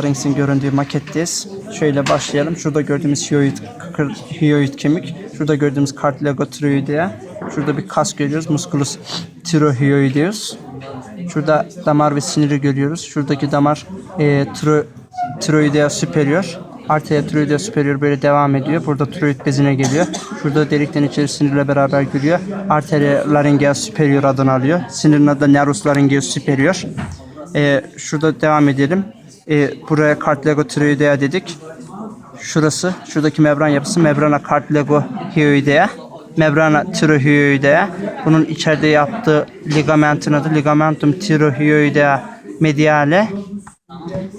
Larynx'in göründüğü maketteyiz. Şöyle başlayalım. Şurada gördüğümüz hyoid, kıkır, hyoid kemik. Şurada gördüğümüz cartilago tiroidea. Şurada bir kas görüyoruz. Musculus tirohyoideus. Şurada damar ve siniri görüyoruz. Şuradaki damar e, tiro, superior. Arteria tiroidea superior böyle devam ediyor. Burada tiroid bezine geliyor. Şurada delikten içeri sinirle beraber giriyor. Arteria laryngea superior adını alıyor. Sinirin adı nervus laryngeus superior. Ee, şurada devam edelim. Ee, buraya cartilago tiroidea dedik. Şurası, şuradaki membran yapısı membrana cartilago hyoidea. Membrana tirohyoidea. Bunun içeride yaptığı ligamentin adı ligamentum tirohyoidea mediale.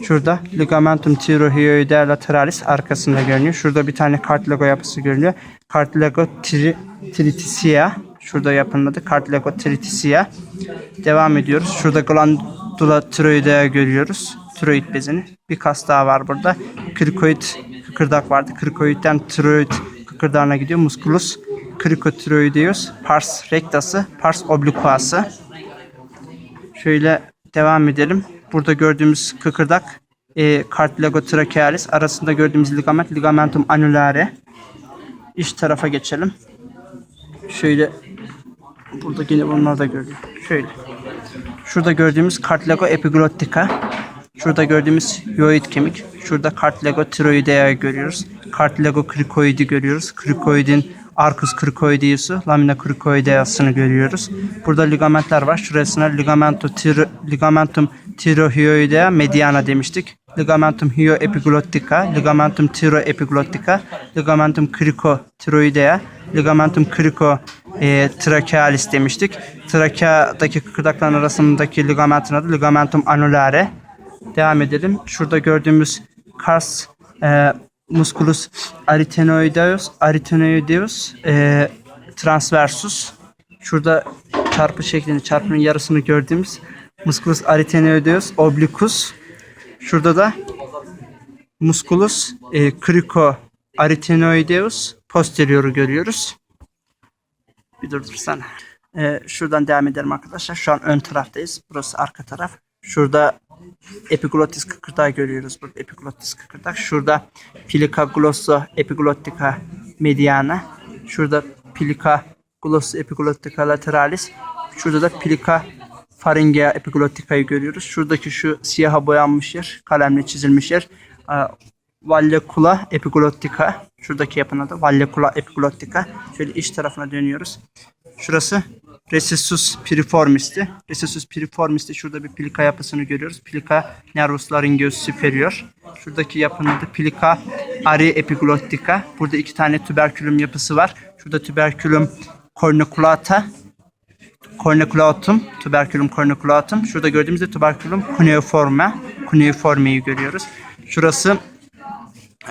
Şurada ligamentum tirohyoidea lateralis arkasında görünüyor. Şurada bir tane cartilago yapısı görünüyor. Cartilago tri, triticea. Şurada yapının adı cartilago triticea. Devam ediyoruz. Şurada glandula tiroidea görüyoruz. Tiroid bezini. Bir kas daha var burada. Krikoid kıkırdak vardı. Krikoidden tiroid kıkırdağına gidiyor. Musculus krikotiroideus. Pars rectası. Pars obliquası. Şöyle devam edelim. Burada gördüğümüz kıkırdak e, cartilago trachealis arasında gördüğümüz ligament ligamentum annulare. İç tarafa geçelim. Şöyle burada yine bunlar da görülüyor. Şöyle. Şurada gördüğümüz cartilago epiglottica. Şurada gördüğümüz hyoid kemik. Şurada cartilago tiroidea görüyoruz. Cartilago krikoidi görüyoruz. Krikoidin arcus cricoideus'u, lamina cricoideus'unu görüyoruz. Burada ligamentler var. Şurasına ligamentum, tiro, ligamentum tirohyoidea mediana demiştik. Ligamentum hyoepiglottica, ligamentum tiroepiglottica, ligamentum cricotiroidea, ligamentum crico e, trachealis demiştik. Trakeadaki kıkırdakların arasındaki ligamentin adı ligamentum annulare. Devam edelim. Şurada gördüğümüz kas e, musculus arytenoideus, arytenoideus e, transversus. Şurada çarpı şeklinde çarpının yarısını gördüğümüz musculus arytenoideus obliquus. Şurada da musculus e, crico arytenoideus posterior'u görüyoruz. Bir durdursana. Ee, şuradan devam edelim arkadaşlar. Şu an ön taraftayız. Burası arka taraf. Şurada epiglottis kıkırdağı görüyoruz. Burada epiglottis kıkırdak. Şurada plica glosso epiglottica mediana. Şurada plica glosso epiglottica lateralis. Şurada da plica pharyngea epiglottica'yı görüyoruz. Şuradaki şu siyaha boyanmış yer, kalemle çizilmiş yer. e, Vallecula epiglottica. Şuradaki yapının adı Vallecula epiglottica. Şöyle iç tarafına dönüyoruz. Şurası Recessus piriformis'ti. Recessus piriformis'te şurada bir plika yapısını görüyoruz. Plika nervus laryngeus superior. Şuradaki yapının adı plika ari epiglottica. Burada iki tane tüberkülüm yapısı var. Şurada tüberkülüm corniculata. Corniculatum, tuberculum corniculatum. Şurada gördüğümüzde tuberculum cuneiforme, cuneiforme'yi görüyoruz. Şurası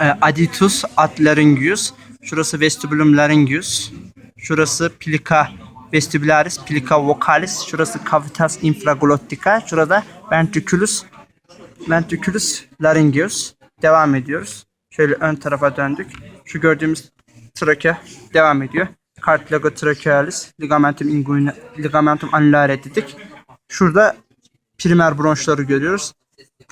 e, aditus ad laryngeus. Şurası vestibulum laryngeus. Şurası plica vestibularis, plica vocalis. Şurası cavitas infraglottica. Şurada ventriculus ventriculus laryngeus. Devam ediyoruz. Şöyle ön tarafa döndük. Şu gördüğümüz trake devam ediyor. Cartilago trachealis, ligamentum inguina, ligamentum annulare dedik. Şurada primer bronşları görüyoruz.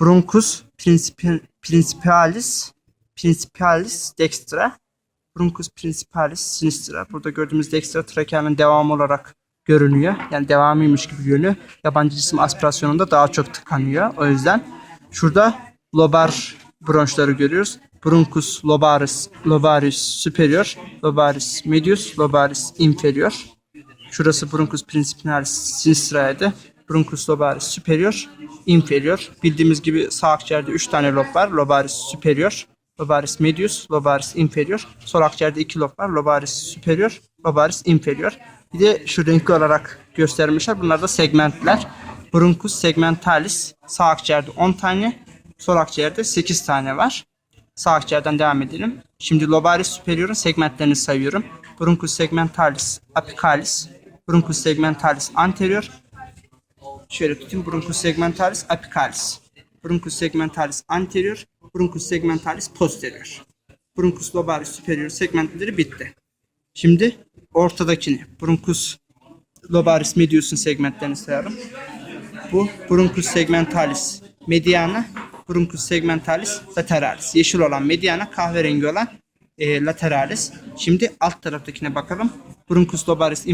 Bronchus principi- principalis, principalis dextra. Bronchus principalis sinistra. Burada gördüğümüz dextra trakeanın devamı olarak görünüyor. Yani devamıymış gibi görünüyor. Yabancı cisim aspirasyonunda daha çok tıkanıyor. O yüzden şurada lobar bronşları görüyoruz. Bronchus lobaris, lobaris superior, lobaris medius, lobaris inferior. Şurası Bronchus principalis sinistra'ydı. Bronchus lobaris superior, inferior. Bildiğimiz gibi sağ akciğerde 3 tane lob var. Lobaris superior, lobaris medius, lobaris inferior. Sol akciğerde 2 lob var. Lobaris superior, lobaris inferior. Bir de şu renkli olarak göstermişler. Bunlar da segmentler. Bronchus segmentalis sağ akciğerde 10 tane, sol akciğerde 8 tane var. Sağ akciğerden devam edelim. Şimdi lobaris superior'un segmentlerini sayıyorum. Bronchus segmentalis apicalis, Bronchus segmentalis anterior. Şöyle tutayım. Bronchus segmentalis apicalis. Bronchus segmentalis anterior, Bronchus segmentalis posterior. Bronchus lobaris superior segmentleri bitti. Şimdi ortadakini Bronchus lobaris medius'un segmentlerini sayalım. Bu Bronchus segmentalis mediana, Bruncus segmentalis lateralis. Yeşil olan mediana, kahverengi olan e, lateralis. Şimdi alt taraftakine bakalım. Bruncus lobaris